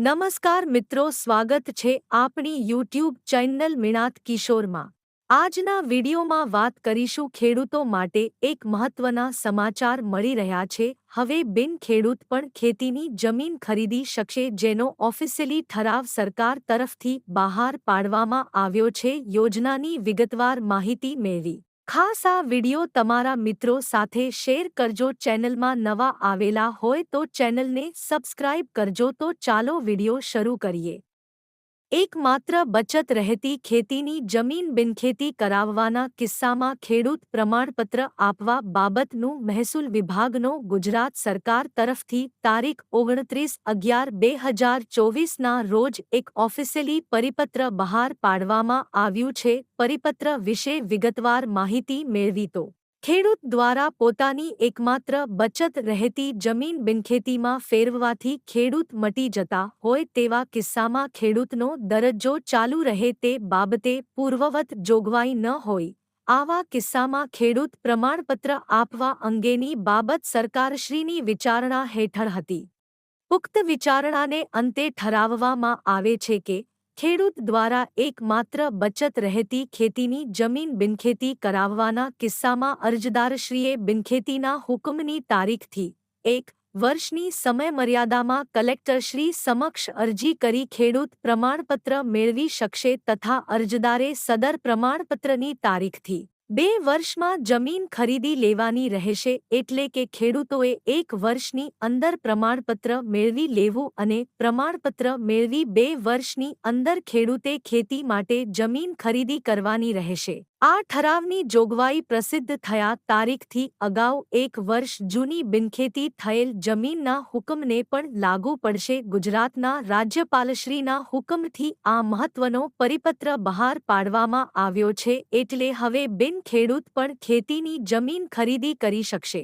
નમસ્કાર મિત્રો, સ્વાગત છે આપણી યુટ્યુબ ચેનલ મિણાત કિશોરમાં. આજના વિડીયોમાં વાત કરીશું ખેડૂતો માટે એક મહત્વના સમાચાર મળી રહ્યા છે. હવે બિન ખેડૂત પણ ખેતીની જમીન ખરીદી શકશે જેનો ઓફિસિયલી ઠરાવ સરકાર તરફથી બહાર પાડવામાં આવ્યો છે. યોજનાની વિગતવાર માહિતી મેળવી. ખાસ આ વિડિયો તમારા મિત્રો સાથે શેર કરજો. ચેનલમાં નવા આવેલા હોય તો ચેનલને સબસ્ક્રાઇબ કરજો. તો ચાલો વિડિયો શરૂ કરીએ. એકમાત્ર બચત રહેતી ખેતીની જમીન બિનખેતી કરાવવાના કિસ્સામાં ખેડૂત પ્રમાણપત્ર આપવા બાબતનું મહેસૂલ વિભાગનો ગુજરાત સરકાર તરફથી તારીખ ઓગણત્રીસ અગિયાર બે હજાર ચોવીસના રોજ એક ઓફિસિયલી પરિપત્ર બહાર પાડવામાં આવ્યું છે. પરિપત્ર વિશે વિગતવાર માહિતી મેળવી તો ખેડૂત દ્વારા પોતાની એકમાત્ર બચત રહેતી જમીન બિનખેતીમાં ફેરવવાથી ખેડૂત મટી જતા હોય તેવા કિસ્સામાં ખેડૂતનો દરજ્જો ચાલુ રહે તે બાબતે પૂર્વવત જોગવાઈ ન હોય. આવા કિસ્સામાં ખેડૂત પ્રમાણપત્ર આપવા અંગેની બાબત સરકારશ્રીની વિચારણા હેઠળ હતી. ઉક્ત વિચારણાને અંતે ઠરાવવામાં આવે છે કે ખેડૂત દ્વારા એકમાત્ર બચત રહેતી ખેતીની જમીન બિનખેતી કરાવવાના કિસ્સામાં અરજદારશ્રીએ બિનખેતીના હુકમની તારીખથી એક વર્ષની સમયમર્યાદામાં કલેક્ટરશ્રી સમક્ષ અરજી કરી ખેડૂત પ્રમાણપત્ર મેળવી શકશે તથા અરજદારે સદર પ્રમાણપત્રની તારીખથી બે વર્ષમાં જમીન ખરીદી લેવાની રહેશે એટલે કે ખેડૂતોએ એક વર્ષની અંદર પ્રમાણપત્ર મેળવી લેવું અને પ્રમાણપત્ર મેળવી બે વર્ષની અંદર ખેડૂતે ખેતી માટે જમીન ખરીદી કરવાની રહેશે. આ ઠરાવની જોગવાઈ પ્રસિદ્ધ થયા તારીખથી અગાઉ એક વર્ષ જૂની બિનખેતી થયેલ જમીનના હુકમને પણ લાગુ પડશે. ગુજરાતના રાજ્યપાલશ્રીના હુકમથી આ મહત્વનો પરિપત્ર બહાર પાડવામાં આવ્યો છે એટલે હવે બિન ખેડૂત પણ ખેતીની જમીન ખરીદી કરી શકશે.